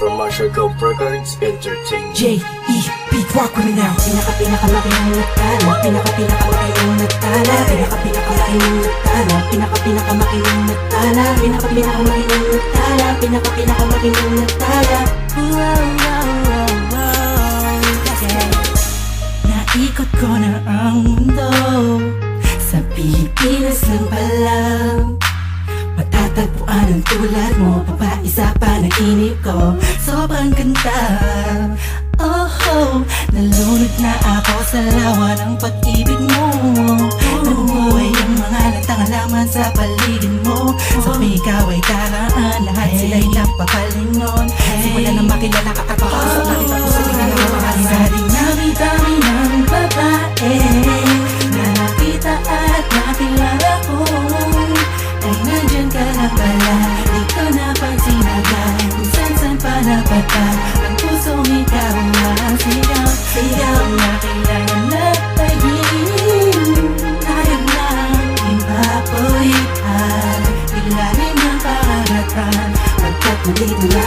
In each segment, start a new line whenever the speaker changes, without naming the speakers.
Marshall Go Records Entertainment.
J.E.B. Rock with me now.
Pinaka pinakamalaki ng nagtala. Pinaka pinakamalaki ng nagtala. Pinaka pinakamalaki ng nagtala. Pinaka pinakamalaki ng nagtala. Pinaka pinakamalaki ng nagtala. Pinaka pinakamalaki ng nagtala. Wow, wow, wow, wow. Naikot ko na ang mundo Sa Pilipinas lang pala Matatagpuan ang tulad mo Papaisa pa nainip ko. Sobrang ganda. Oh, oh Nalunod na ako sa lawa ng pag-ibig mo. Nabubuhay ang mga lantang halaman sa paligid mo. Sa ikaw ay karaan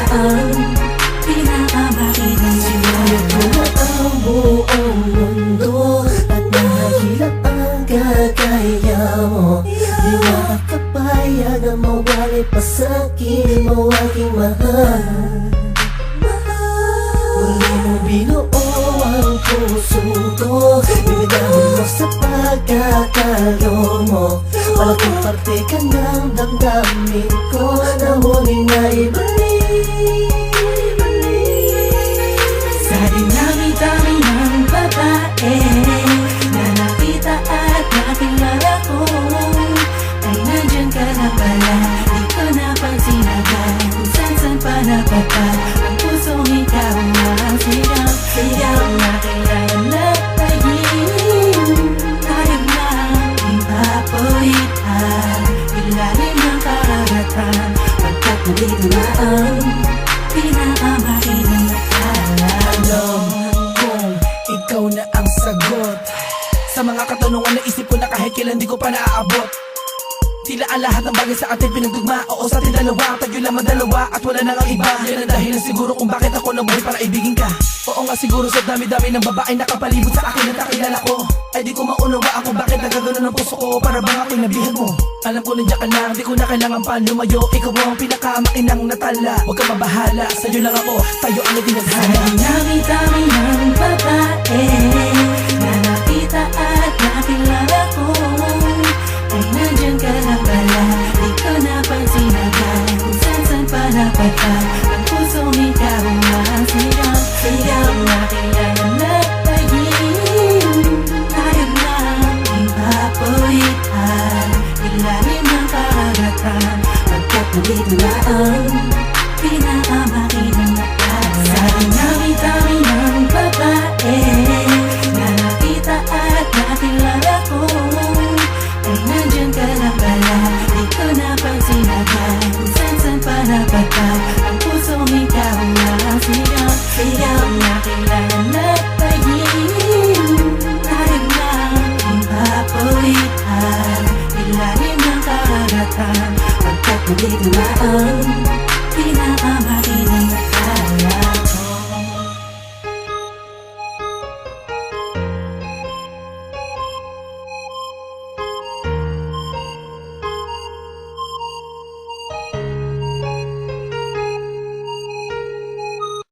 ang Pinakamakitang sigaw
Ito na ang buong mundo At nahihirap ang kagaya mo Di na mawali pa sa'kin mo aking mahal mo binuo ang puso ko. Binigawan mo sa pagkakalo mo. Malaking parte ka ng damdamin ko. Na muli na ibalik
Música Nandito na ang nakala
Alam kong ikaw na ang sagot Sa mga katanungan na isip ko na kahit kailan di ko pa naaabot Tila ang lahat ng bagay sa atin pinagdugma. Oo sa atin dalawa, tayo lamang dalawa At wala na ang iba. Yan ang dahilan siguro kung bakit ako nabuhay para ibigin ka. Oo nga siguro sa dami-dami ng babae nakapalibot sa akin at nakilala ko. Ay di ko maunawa ako bakit nagagano ng puso ko. Para bang ako'y nabihag mo? Alam ko nandiyan ka lang, di ko na kailangan pa lumayo. Ikaw ang pinakamainang natala. Huwag ka mabahala, sa'yo lang ako. Tayo ang itinadhana
Dami-dami ng babae Na nakita at nakilala ko Ay nandyan ka na ko napansin agad Kung saan-saan pa napadpad Ang pusong ikaw ang sigaw Sigaw na kailangan na tayin Ayaw na ipapulitan Ilalim ng karagatan Pagkat nandito na ang Pinakamakinang ipapulitan